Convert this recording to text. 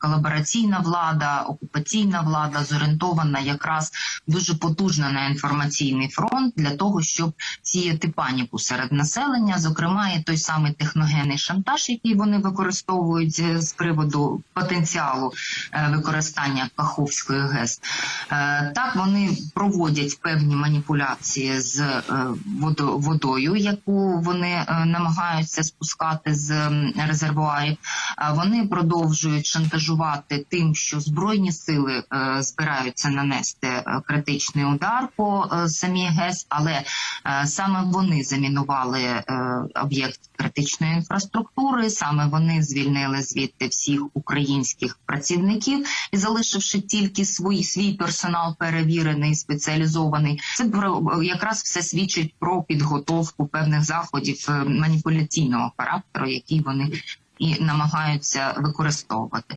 колабораційна влада, окупаційна влада зорієнтована якраз дуже потужно на інформаційний фронт для того, щоб сіяти паніку серед населення, зокрема і той самий техногенний шантаж, який вони використовують з з приводу потенціалу е, використання Каховської ГЕС. Е, Так вони проводять певні маніпуляції з е, водою, яку вони е, намагаються спускати з резервуарів. Вони продовжують шантажувати тим, що збройні сили е, збираються нанести е, критичний удар по е, самій ГЕС, але саме вони замінували об'єкт критичної інфраструктури, саме вони звільнили звідти всіх українських працівників і залишивши тільки свій свій персонал перевірений, спеціалізований. Це якраз все свідчить про підготовку певних заходів маніпуляційного характеру, які вони і намагаються використовувати.